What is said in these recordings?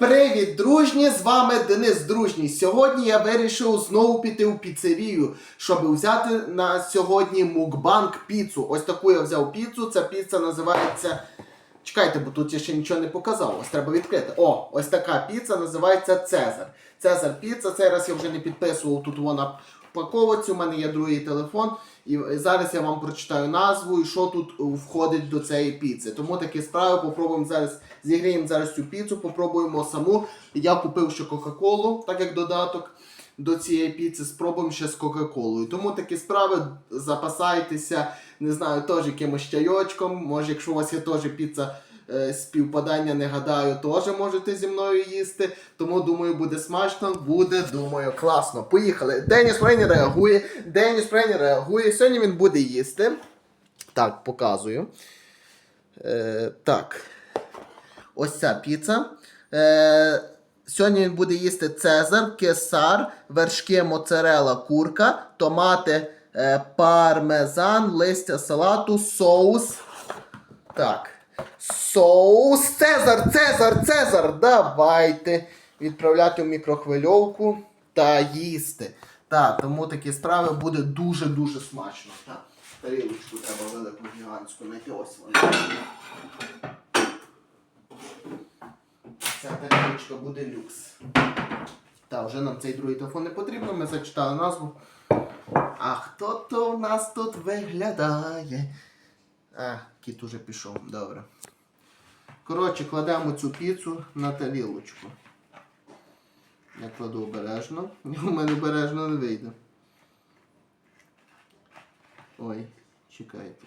Привіт, дружні! З вами Денис Дружній. Сьогодні я вирішив знову піти у піцерію, щоб взяти на сьогодні мукбанк піцу. Ось таку я взяв піцу. Ця піца називається. Чекайте, бо тут я ще нічого не показав. Ось треба відкрити. О, ось така піца називається Цезар. Цезар піца. Цей раз я вже не підписував тут вона упаковці. У мене є другий телефон. І зараз я вам прочитаю назву і що тут входить до цієї піци. Тому такі справи попробуємо зараз. Зігріємо зараз цю піцу, попробуємо саму. Я купив ще Кока-Колу, так як додаток до цієї піци. Спробуємо ще з Кока-Колою. Тому такі справи запасайтеся, не знаю, теж якимось чайочком. Може, якщо у вас є теж піца е, співпадання, не гадаю, теж можете зі мною їсти. Тому думаю, буде смачно, буде, думаю, класно. Поїхали. Деніс Фрейні реагує. Деніс Фрейні реагує. Сьогодні він буде їсти. Так, показую. Е, так. Ось ця піца. Е, сьогодні він буде їсти цезар, кесар, вершки моцарела, курка, томати, е, пармезан, листя салату, соус. Так. Соус. Цезар, Цезар, Цезар. Давайте відправляти в мікрохвильовку та їсти. Так, тому такі справи буде дуже-дуже смачно. Так. Тарілочку треба велику гігантську знайти. Ось вона. Ця тарілочка буде люкс. Та, вже нам цей другий телефон не потрібно, ми зачитали назву. А хто то в нас тут виглядає? А, кіт уже пішов, добре. Коротше, кладемо цю піцу на тарілочку. Я кладу обережно. У мене обережно не вийде. Ой, чекайте.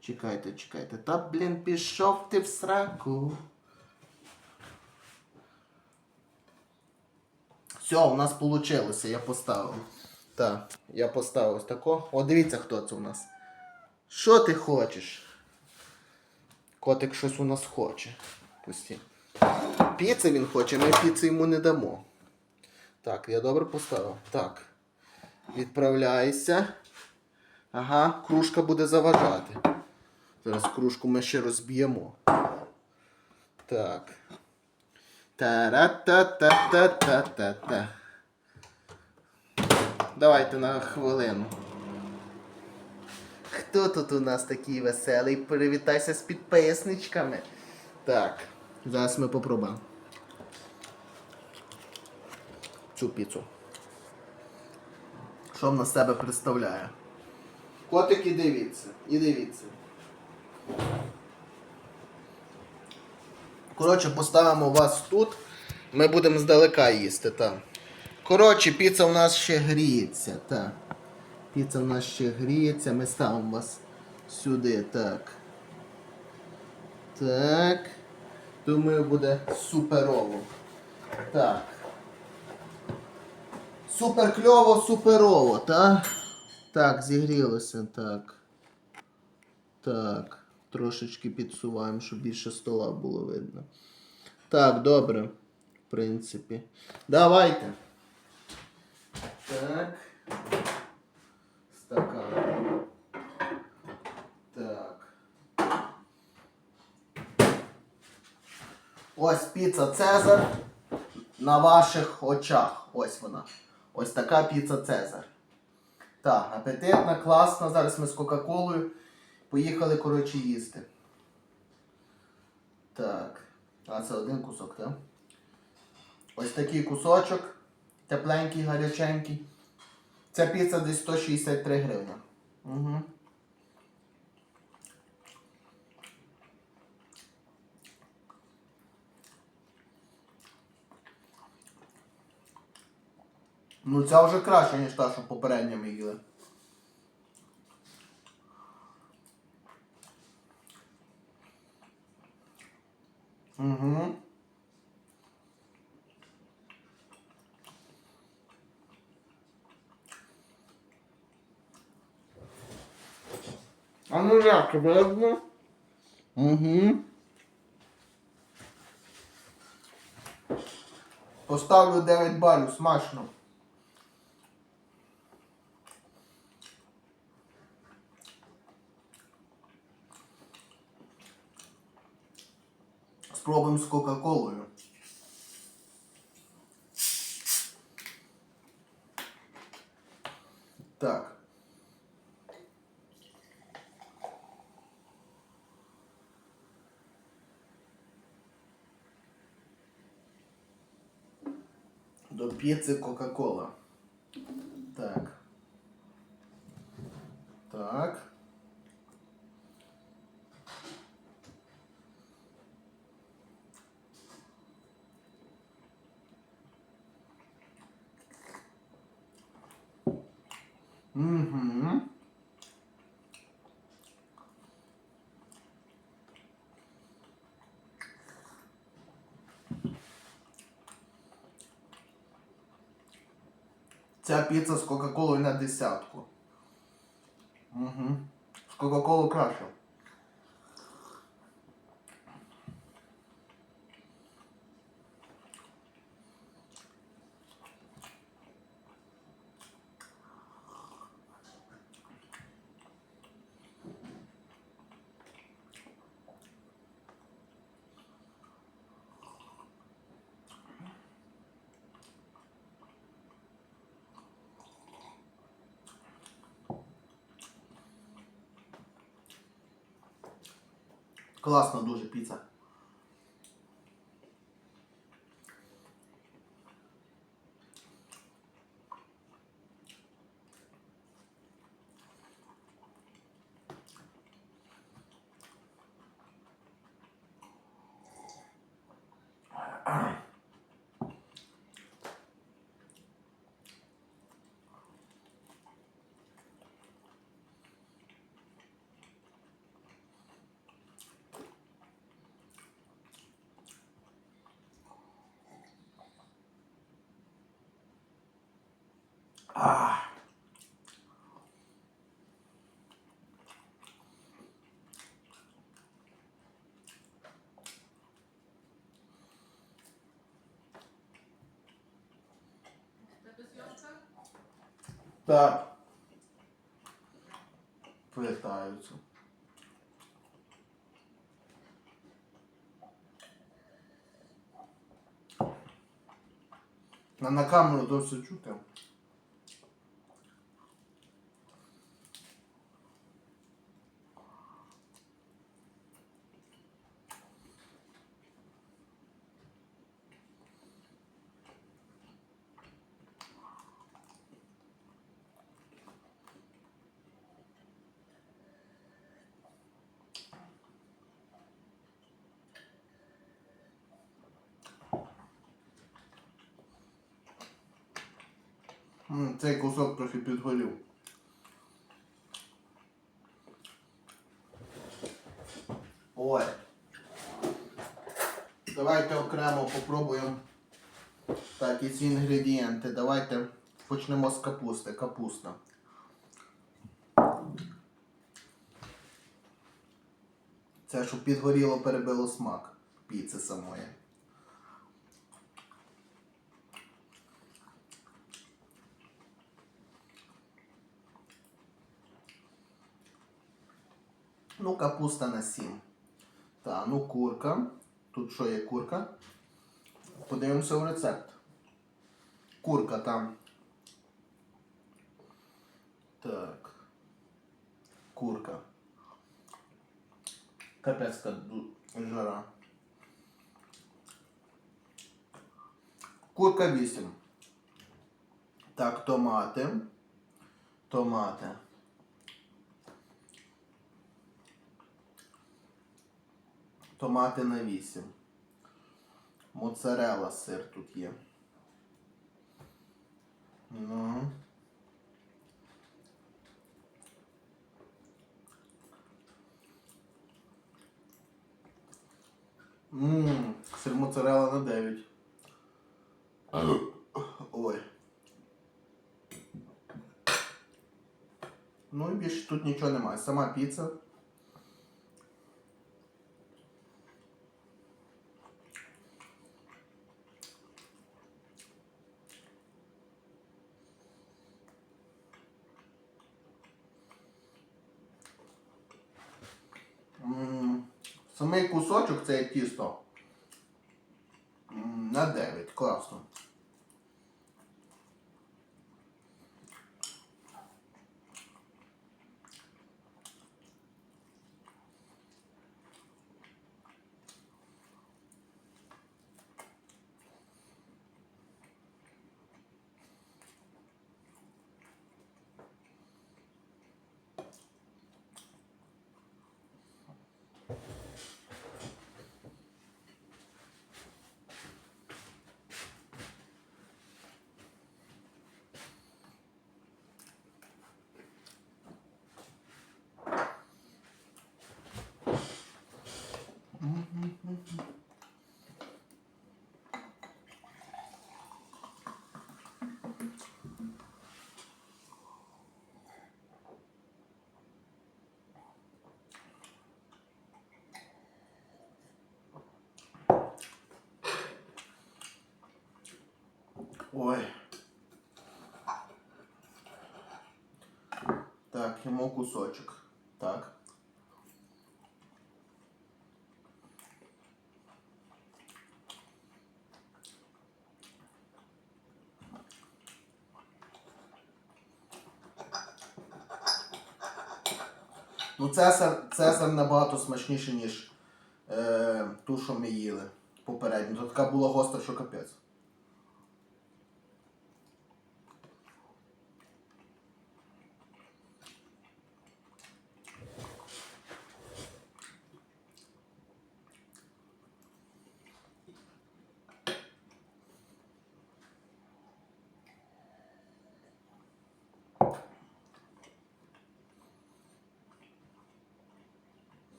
Чекайте, чекайте. Та, блін, пішов ти в сраку. Все, у нас вийшло, я поставив. Так, я поставив ось тако. О, дивіться, хто це у нас. Що ти хочеш? Котик щось у нас хоче. Пусті. Піци він хоче, ми піци йому не дамо. Так, я добре поставив. Так. Відправляйся. Ага, кружка буде заважати. Зараз кружку ми ще розб'ємо. Так. Та-ра-та-та-та-та-та-та. Давайте на хвилину. Хто тут у нас такий веселий? Привітайся з підписничками. Так, зараз ми попробуємо. Цю піцу. Що в нас себе представляє? Котик, і дивіться, і дивіться. Коротше, поставимо вас тут. Ми будемо здалека їсти, так. Коротше, піца у нас ще гріється, так. Піца у нас ще гріється, ми ставимо вас сюди, так. Так. Думаю, буде суперово. Так. Супер кльово, суперово, так? Так, зігрілося, так. Так. Трошечки підсуваємо, щоб більше стола було видно. Так, добре. В принципі. Давайте. Так. Стакан. Так. Ось піца Цезар на ваших очах. Ось вона. Ось така піца Цезар. Так, апетитна, класна. Зараз ми з Кока-Колою. Поїхали, коротше, їсти. Так. А це один кусок, так? Ось такий кусочок. Тепленький, гаряченький. Ця піца десь 163 гривні. Угу. Ну ця вже краще, ніж та, що попередньо ми їли. Угу. А ну як видно? Угу. Поставлю 9 балів, смачно. Спробуємо з Кока-Колою. Піци Кока-Кола. Так. Так. Угу. Ця піца з Кока-Колою на десятку. Угу. З Кока-Колою краще. Класна дуже піца. А. Так. Питаються. На камеру досить чути. Цей кусок трохи підгорів. Ой. Давайте окремо попробуємо. Так, і ці інгредієнти. Давайте почнемо з капусти. Капуста. Це, щоб підгоріло, перебило смак піци самої. Ну, капуста на 7. Так, ну курка. Тут що є курка? Подивимося в рецепт. Курка там. Так. Курка. Капецька жара. Курка 8. Так, томати. Томати. Томати на 8. Моцарелла сир тут є. Ну. Ммм, сир моцарелла на 9. Ой. Ну і більше тут нічого немає. Сама піца. М, Самий кусочок це тісто На 9, класно. Ой. Так, йому кусочок. Так. Ну, цесар, цесар набагато смачніше, ніж е, ту, що ми їли попередньо. То така була гостра, що капець.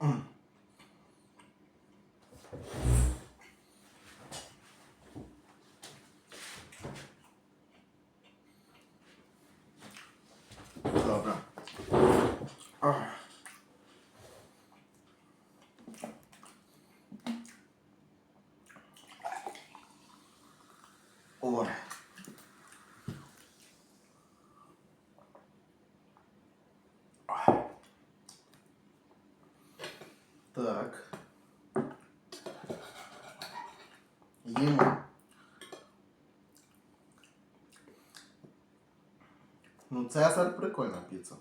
Mm. Так. Їмо. Ну, Цезар прикольна піца.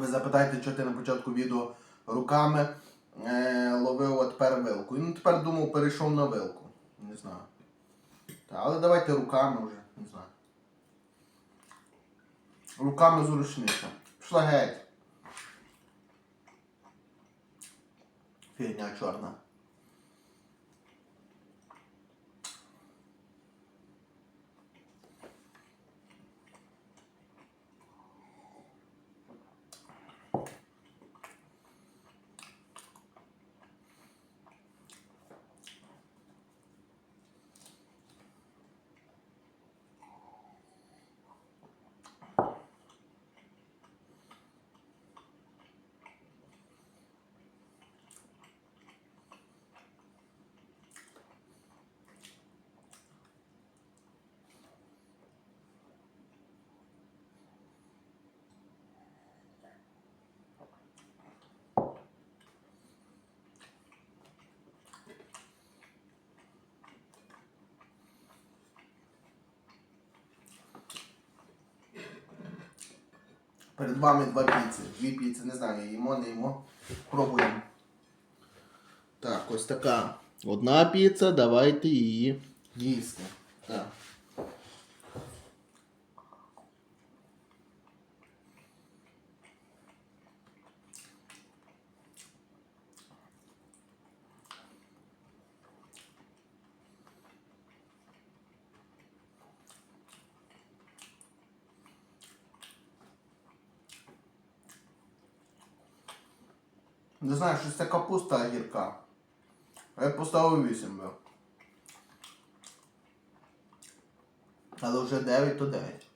Ви запитаєте, що ти на початку відео руками е, ловив, а тепер вилку. Ну тепер думав, перейшов на вилку. Не знаю. Та, але давайте руками вже, не знаю. Руками зручніше. Пішла геть. Фігня чорна. Перед вами два піци. Дві піци, не знаю, їмо, не їмо. Пробуємо. Так, ось така. Одна піца, давайте її їсти. Так. Не знаю, щось це капуста гірка. Я поставив 8 би. Але вже 9 то 9.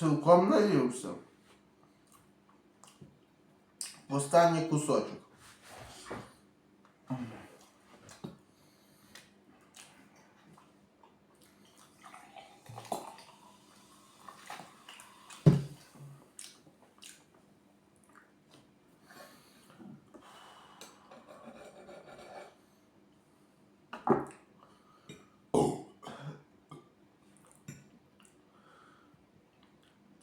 Цілком наївся. Останній кусочок.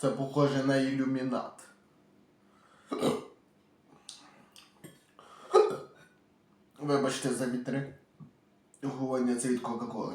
Це похоже на ілюмінат. Вибачте за вітри. Говорення це від Кока-Коли.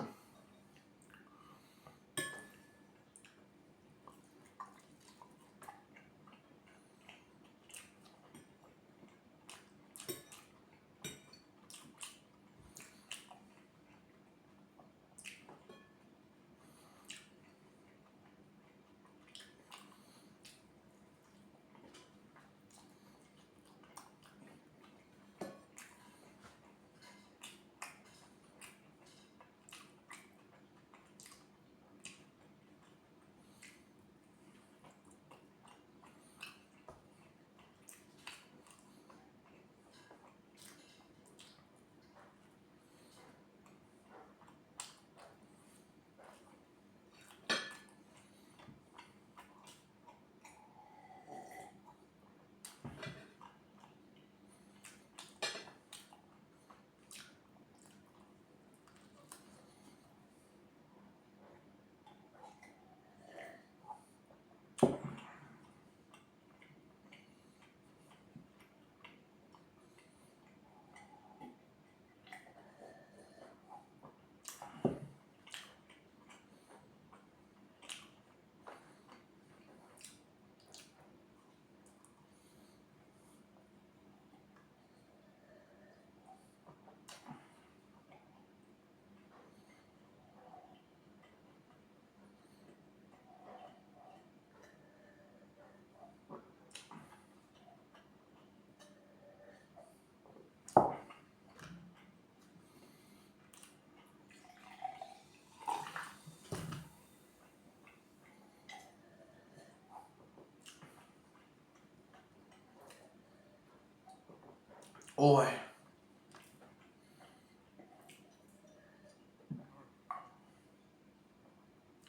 Ой.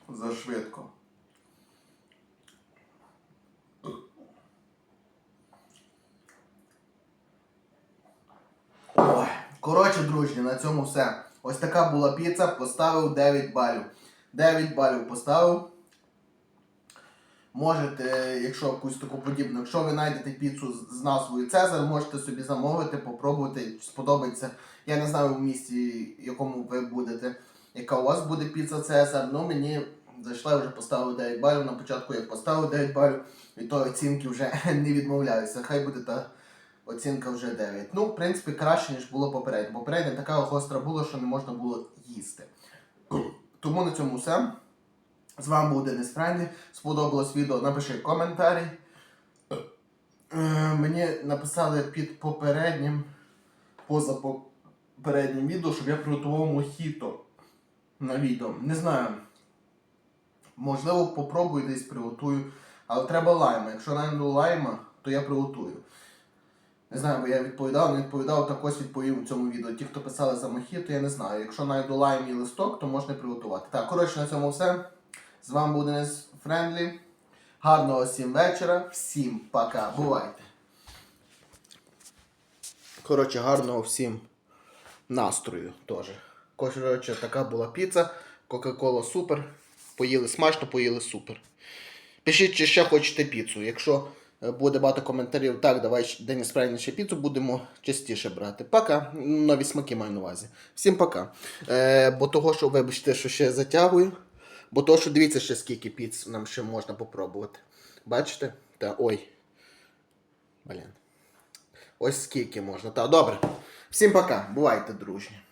Зашвидко. Ой. Коротше, друзі, на цьому все. Ось така була піца, поставив 9 балів. 9 балів поставив. Можете, якщо якусь таку подібну, якщо ви знайдете піцу з- назвою Цезар, можете собі замовити, попробувати, сподобається. Я не знаю в місті, якому ви будете, яка у вас буде піца Цезар. Ну мені зайшла я вже поставив 9 балів. На початку я поставив 9 балів, від того оцінки вже не відмовляюся. Хай буде та оцінка вже 9. Ну, в принципі, краще, ніж було попередньо. Попередньо така гостра була, що не можна було їсти. Тому на цьому все. З вами був Денис Френдлі. Сподобалось відео, напиши коментарі. Е, Мені написали під попереднім, поза попереднім відео, щоб я приготував мохіто на відео. Не знаю. Можливо, попробую десь приготую. Але треба лайма. Якщо знайду лайма, то я приготую. Не знаю, бо я відповідав, не відповідав, так ось відповів у цьому відео. Ті, хто писали за мохіто, я не знаю. Якщо знайду лайм і листок, то можна приготувати. Так, коротше, на цьому все. З вами був Денис Френдлі. Гарного всім вечора. Всім пока. Бувайте. Коротше, гарного всім настрою теж. Коротше, така була піца. Кока-кола супер. Поїли смачно, поїли супер. Пишіть, чи ще хочете піцу. Якщо е, буде багато коментарів, так, давай Деніс Френдлі ще піцу будемо частіше брати. Пока. Нові смаки маю на увазі. Всім пока. Е, бо того, що, вибачте, що ще затягую. Бо то, що дивіться ще скільки піц нам ще можна попробувати. Бачите? Та ой. Блін. Ось скільки можна. Та добре. Всім пока. Бувайте, дружні.